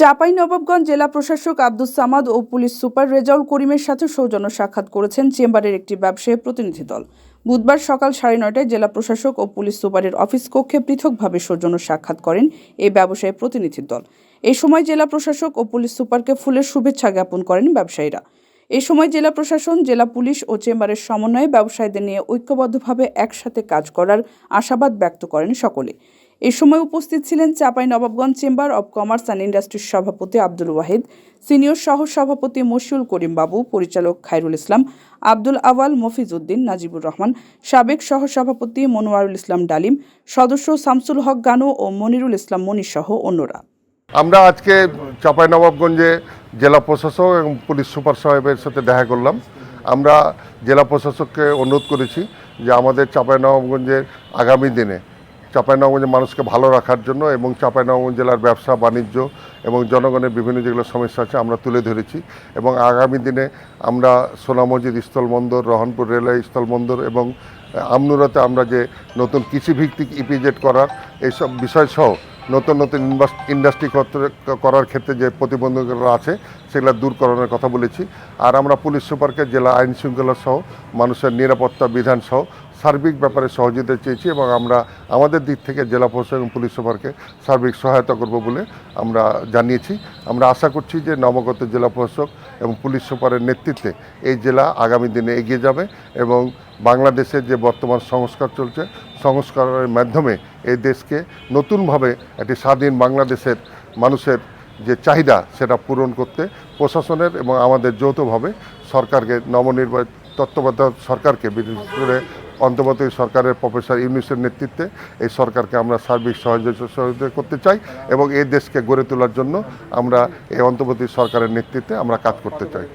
চাপাই নবাবগঞ্জ জেলা প্রশাসক আব্দুস সামাদ ও পুলিশ সুপার রেজাউল করিমের সাথে সৌজন্য সাক্ষাৎ করেছেন চেম্বারের একটি ব্যবসায়ী প্রতিনিধি দল। বুধবার সকাল সাড়ে নয়টায় জেলা প্রশাসক ও পুলিশ সুপারের অফিস কক্ষে পৃথকভাবে সৌজন্য সাক্ষাৎ করেন এই ব্যবসায়ী প্রতিনিধি দল। এই সময় জেলা প্রশাসক ও পুলিশ সুপারকে ফুলের শুভেচ্ছা জ্ঞাপন করেন ব্যবসায়ীরা। এই সময় জেলা প্রশাসন, জেলা পুলিশ ও চেম্বারের সমন্বয়ে ব্যবসায়ীদের নিয়ে ঐক্যবদ্ধভাবে একসাথে কাজ করার আশাবাদ ব্যক্ত করেন সকলে। এই সময় উপস্থিত ছিলেন Chapai Nawabganj chamber of commerce and ইন্ডাস্ট্রির সভাপতি আব্দুল ওয়াহিদ, সিনিয়র সহ সভাপতি মশিউল করিম বাবু, পরিচালক খায়রুল ইসলাম, আব্দুল আওয়াল মফিজউদ্দিন নাজিবুর রহমান, সাবেক সহ সভাপতি মনোয়ারুল ইসলাম ডালিম, সদস্য শামসুল হক গানু ও মনিরুল ইসলাম মনির সহ অন্যরা। আমরা আজকে চাঁপাইনবাবগঞ্জে জেলা প্রশাসক এবং পুলিশ সুপার সাহেবের সাথে দেখা করলাম। আমরা জেলা প্রশাসককে অনুরোধ করেছি যে আমাদের চাঁপাইনবাবগঞ্জের আগামী দিনে চাঁপাইনবাবগঞ্জের মানুষকে ভালো রাখার জন্য এবং চাঁপাইনবাবগঞ্জ জেলার ব্যবসা, বাণিজ্য এবং জনগণের বিভিন্ন যেগুলো সমস্যা আছে আমরা তুলে ধরেছি এবং আগামী দিনে আমরা সোনামসজিদ স্থলবন্দর রহনপুর রেলওয়ে স্থলবন্দর এবং আমনুরাতে আমরা যে নতুন কৃষিভিত্তিক ইপিজেড করার এইসব বিষয় সহ নতুন নতুন ইন্ডাস্ট্রি করার ক্ষেত্রে যে প্রতিবন্ধকতা আছে সেগুলো দূর করানোর কথা বলেছি। আর আমরা পুলিশ সুপারকে জেলা আইন শৃঙ্খলা সহ, মানুষের নিরাপত্তা বিধান সহ সার্বিক ব্যাপারে সহযোগিতা চেয়েছি এবং আমরা আমাদের দিক থেকে জেলা প্রশাসন এবং পুলিশ সুপারকে সার্বিক সহায়তা করব বলে আমরা জানিয়েছি। আমরা আশা করছি যে নবগত জেলা প্রশাসক এবং পুলিশ সুপারের নেতৃত্বে এই জেলা আগামী দিনে এগিয়ে যাবে এবং বাংলাদেশের যে বর্তমান সংস্কার চলছে, সংস্কারের মাধ্যমে এই দেশকে নতুনভাবে একটি স্বাধীন বাংলাদেশের মানুষের যে চাহিদা সেটা পূরণ করতে প্রশাসনের এবং আমাদের যৌথভাবে সরকারকে নবনির্বাচিত তত্ত্বাবধায়ক সরকারকে বিশেষ করে অন্তর্বর্তী সরকারের প্রফেসর ইউনিসের নেতৃত্বে এই সরকারকে আমরা সার্বিক সহযোগিতা সহযোগিতা করতে চাই এবং এই দেশকে গড়ে তোলার জন্য আমরা এই অন্তর্বর্তী সরকারের নেতৃত্বে আমরা কাজ করতে চাই।